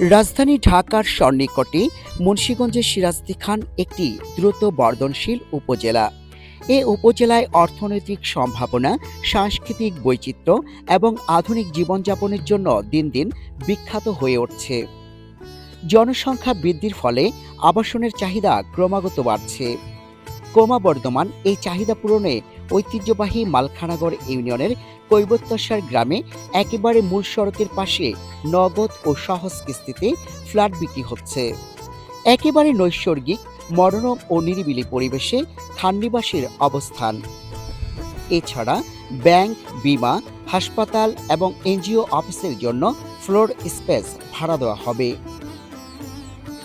রাজধানী ঢাকার সন্নিকটে মুন্সীগঞ্জের সিরাজদি খান একটি দ্রুত বর্ধনশীল উপজেলা। এ উপজেলায় অর্থনৈতিক সম্ভাবনা, সাংস্কৃতিক বৈচিত্র্য এবং আধুনিক জীবনযাপনের জন্য দিন দিন বিখ্যাত হয়ে উঠছে। জনসংখ্যা বৃদ্ধির ফলে আবাসনের চাহিদা ক্রমাগত বাড়ছে। ক্রমবর্ধমান এই চাহিদা পূরণে ঐতিহ্যবাহী মালখানাগড় ইউনিয়নের কৈবত্যসার গ্রামে একেবারে মূল সড়কের পাশে নগদ ও সহজ কিস্তিতে ফ্ল্যাট বিক্রি হচ্ছে। একেবারে নৈসর্গিক, মনোরম ও নিরিবিলি পরিবেশে খাননিবাসের অবস্থান। এছাড়া ব্যাংক, বিমা, হাসপাতাল এবং এনজিও অফিসের জন্য ফ্লোর স্পেস ভাড়া দেওয়া হবে।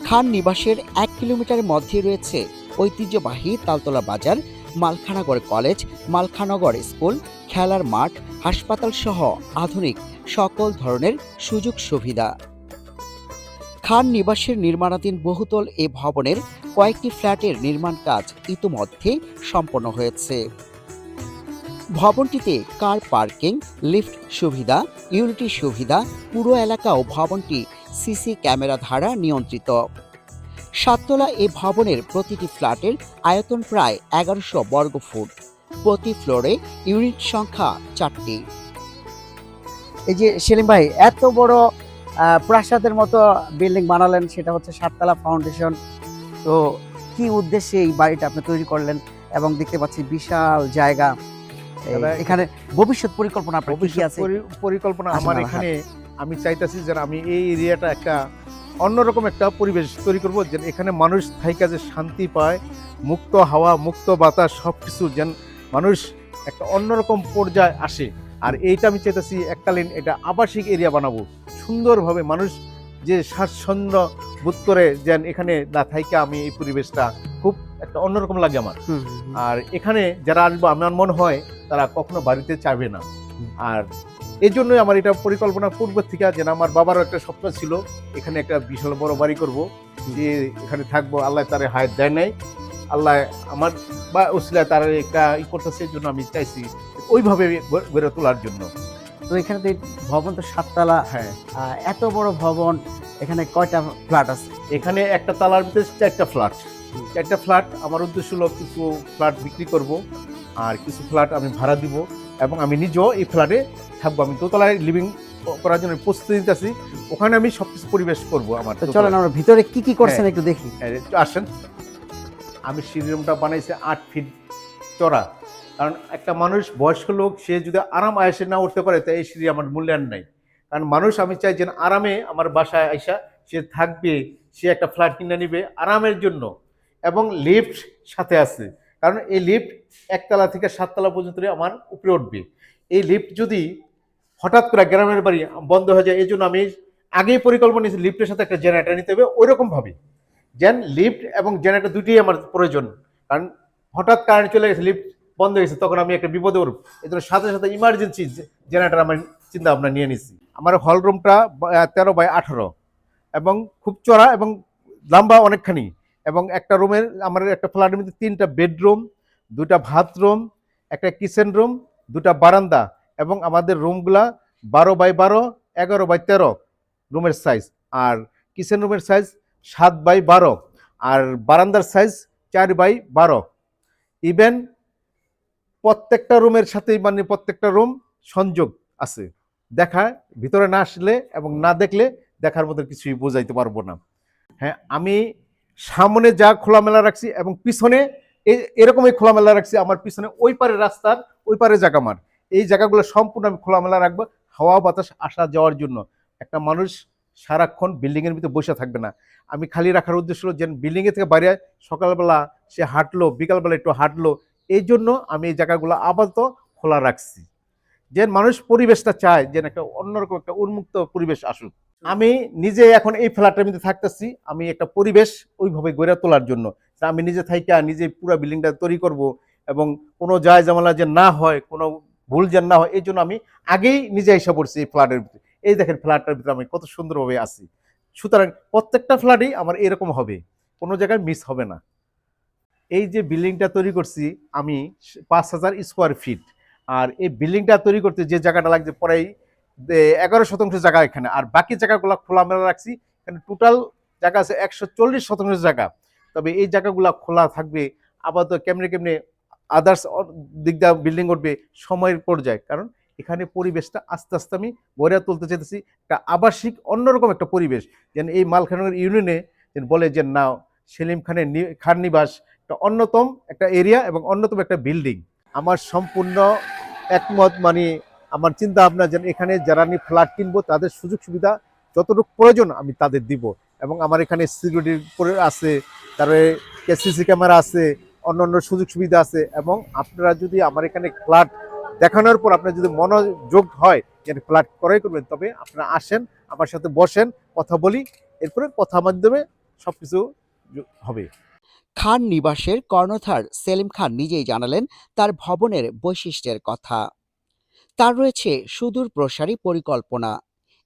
খান নিবাসের এক কিলোমিটার মধ্যে রয়েছে ঐতিহ্যবাহী তালতলা বাজার মালখানাগড় কলেজ, মালখানগর স্কুল, খেলার মাঠ, হাসপাতাল সহ আধুনিক সকল ধরনের সুযোগ সুবিধা। খান নিবাসের নির্মাণাধীন বহুতল এ ভবনের কয়েকটি ফ্ল্যাটের নির্মাণ কাজ ইতোমধ্যে সম্পন্ন হয়েছে। ভবনটিতে কার পার্কিং, লিফট সুবিধা, ইউনিটি সুবিধা, পুরো এলাকা ও ভবনটি সিসি ক্যামেরা দ্বারা নিয়ন্ত্রিত। সাততলা এ ভবনের প্রতিটি ফ্ল্যাটের আয়তন প্রায় এগারোশো বর্গ ফুট। প্রতি ফ্লোরে ইউনিট সংখ্যা চারটি। এই যে সেলিম ভাই এত বড় প্রাসাদের মতো বিল্ডিং বানালেন সেটা হচ্ছে সাততলা ফাউন্ডেশন। তো কি উদ্দেশ্যে এই বাড়িটা আপনি তৈরি করলেন এবং দেখতে পাচ্ছি বিশাল জায়গা। এখানে ভবিষ্যৎ পরিকল্পনা ভবিষ্যৎ আছে? পরিকল্পনা আমার এখানে আমি চাইতেছি যে আমি এই এরিয়াটা একটা অন্যরকম একটা পরিবেশ তৈরি করব যে এখানে মানুষ থাইকা যে শান্তি পায় মুক্ত হাওয়া মুক্ত বাতাস সব কিছু যেন মানুষ একটা অন্যরকম পর্যায়ে আসে। আর এইটা আমি চাইতেছি এককালীন এটা আবাসিক এরিয়া বানাবো। সুন্দরভাবে মানুষ যে স্বাচ্ছন্দ্য বোধ করে যেন এখানে না থাইকা আমি এই পরিবেশটা খুব একটা অন্যরকম লাগে আমার। আর এখানে যারা আসব আমার মনে হয় তারা কখনো বাড়িতে চাইবে না। আর এই জন্যই আমার এটা পরিকল্পনা পূর্ব থেকে যে না, আমার বাবারও একটা স্বপ্ন ছিল এখানে একটা বিশাল বড় বাড়ি করব। যে এখানে থাকব আল্লাহ তারে হায়াত দেয় নাই। আল্লাহ আমার বা উসিলা তার একটা ই করতেছে জন্য আমি চাইছি ওইভাবে গড়ে তোলার জন্য। তো এখানে তো ভবন তো সাততলা। হ্যাঁ। এত বড় ভবন এখানে কয়টা ফ্ল্যাট আছে? এখানে একটা তালার ভিতরে চারটা ফ্ল্যাট। চারটা ফ্ল্যাট আমার উদ্দেশ্য হলো কিছু ফ্ল্যাট বিক্রি করব আর কিছু ফ্ল্যাট আমি ভাড়া দিব। এবং আমি নিজেও এই ফ্ল্যাটে থাকব। আমি দোতলায় লিভিং করার জন্য প্রস্তুতি নিতে নিতেছি। ওখানে আমি সবকিছু পরিবেশ করব আমার তো চলেন আমরা ভিতরে কি কি করছেন একটু দেখি। হ্যাঁ, একটু আসেন। আমি সিঁড়ি রুমটা বানাইছি আট ফিট চড়া কারণ একটা মানুষ বয়স্ক লোক সে যদি আরাম আয়সে না উঠতে পারে তাই এই সিঁড়ি আমার মূল্যায়ন নাই। কারণ মানুষ আমি চাই যে আরামে আমার বাসায় আইসা সে থাকবে সে একটা ফ্ল্যাট কিনে নিবে আরামের জন্য। এবং লিফট সাথে আছে। কারণ এই লিফট একতলা থেকে সাততলা পর্যন্ত আমার উপরে উঠবে। এই লিফট যদি হঠাৎ করে গ্রামের বাড়ি বন্ধ হয়ে যায় এই জন্য আমি আগেই পরিকল্পনা নিয়েছি লিফটের সাথে একটা জেনারেটার নিতে হবে ওইরকম ভাবে যেন লিফট এবং জেনারেটর দুটোই আমার প্রয়োজন। কারণ হঠাৎ কারেন্ট চলে গেছে লিফট বন্ধ হয়ে গেছে, তখন আমি একটা বিপদে উঠব এই জন্য সাথে সাথে ইমার্জেন্সি জেনারেটার আমার চিন্তা ভাবনা নিয়ে নিচ্ছি আমার হল রুমটা তেরো বাই আঠারো এবং খুব চড়া এবং লম্বা অনেকখানি। এবং একটা রুমের আমার একটা ফ্ল্যাটের মধ্যে তিনটা বেডরুম দুটা বাথরুম একটা কিচেন রুম দুটা বারান্দা এবং আমাদের রুমগুলা বারো বাই বারো, এগারো বাই তেরো রুমের সাইজ আর কিচেন রুমের সাইজ সাত বাই বারো, আর বারান্দার সাইজ চার বাই বারো। ইভেন প্রত্যেকটা রুমের সাথেই মানে প্রত্যেকটা রুম সংযোগ আছে। দেখা, ভিতরে না আসলে এবং না দেখলে দেখার মতো কিছুই বোঝাইতে পারব না। হ্যাঁ আমি সামনে যা খোলামেলা রাখছি এবং পিছনে এরকমই খোলামেলা রাখছি, আমার পিছনে ওই পারে রাস্তার, ওই পারে জায়গা আমার এই জায়গাগুলো সম্পূর্ণ আমি খোলামেলা রাখব, হাওয়া বাতাস আসা যাওয়ার জন্য। একটা মানুষ সারাক্ষণ বিল্ডিং এর ভিতরে বসে থাকবে না। আমি খালি রাখার উদ্দেশ্য হলো যে বিল্ডিং এর থেকে বাইরে সকালবেলা সে হাঁটলো, বিকালবেলা একটু হাঁটলো, এই জন্য আমি এই জায়গাগুলো আপাতত খোলা রাখছি। যে মানুষ পরিবেশটা চায় যে একটা অন্যরকম একটা উন্মুক্ত পরিবেশ আসুক। আমি নিজে এখন এই ফ্ল্যাটের মধ্যে থাকতেছি, আমি একটা পরিবেশ ওইভাবে গড়ে তোলার জন্য। আমি নিজে থাইকা, নিজে পুরো বিল্ডিংটা তৈরি করব এবং কোনো যায় জামালা যে না হয়, কোনো ভুল যেন না হয়, এই জন্য আমি আগেই নিজে এসে পড়ছি এই ফ্ল্যাটের ভিতরে। এই দেখেন ফ্ল্যাটটার ভিতরে আমি কত সুন্দরভাবে আছি। সুতরাং প্রত্যেকটা ফ্ল্যাটেই আমার এরকম হবে, কোনো জায়গায় মিস হবে না। এই যে বিল্ডিংটা তৈরি করছি আমি পাঁচ হাজার স্কোয়ার ফিট আর এই বিল্ডিংটা তৈরি করতে যে জায়গাটা লাগছে প্রায় এগারো শতাংশ জায়গা এখানে। আর বাকি জায়গাগুলো খোলামেলা রাখছি। এখানে টোটাল জায়গা আছে একশো চল্লিশ শতাংশ জায়গা। তবে এই জায়গাগুলো খোলা থাকবে আপাতত কেমনে কেমনে আদার্স দিক দিয়ে বিল্ডিং উঠবে সময়ের পর্যায়ে। কারণ এখানে পরিবেশটা আস্তে আস্তে আমি গড়ে তুলতে চাইতেছি। একটা আবাসিক অন্যরকম একটা পরিবেশ। যেন এই মালখানগর ইউনিয়নে যেন বলে যে, না, সেলিম খানের খান নিবাস একটা অন্যতম একটা এরিয়া এবং অন্যতম একটা বিল্ডিং আমার সম্পূর্ণ একমত মানে আমার চিন্তা ভাবনা যেন এখানে যারা আমি ফ্ল্যাট কিনবো, তাদের সুযোগ সুবিধা যতটুকু প্রয়োজন আমি তাদের দিব। এবং আমার এখানে সিকিউরিটি আছে, তারপরে সিসি ক্যামেরা আছে অন্য অন্য সুযোগ সুবিধা আছে। এবং আপনারা যদি আমার এখানে ফ্ল্যাট দেখানোর পর আপনার যদি মনোযোগ হয় যে ফ্ল্যাট ক্রয় করবেন, তবে আপনারা আসেন, আমার সাথে বসেন, কথা বলি, এরপরে কথা মাধ্যমে সব কিছু হবে। খান নিবাসের কর্ণধার সেলিম খান নিজেই জানালেন তার ভবনের বৈশিষ্ট্যের কথা। তার রয়েছে সুদূর প্রসারী পরিকল্পনা।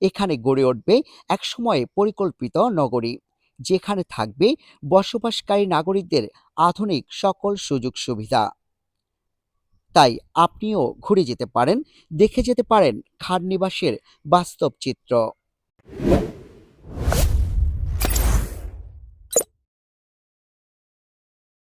এখানে গড়ে উঠবে একসময় পরিকল্পিত নগরী, যেখানে থাকবে বসবাসকারী নাগরিকদের আধুনিক সকল সুযোগ সুবিধা। তাই আপনিও ঘুরে যেতে পারেন, দেখে যেতে পারেন খান নিবাসের বাস্তব চিত্র।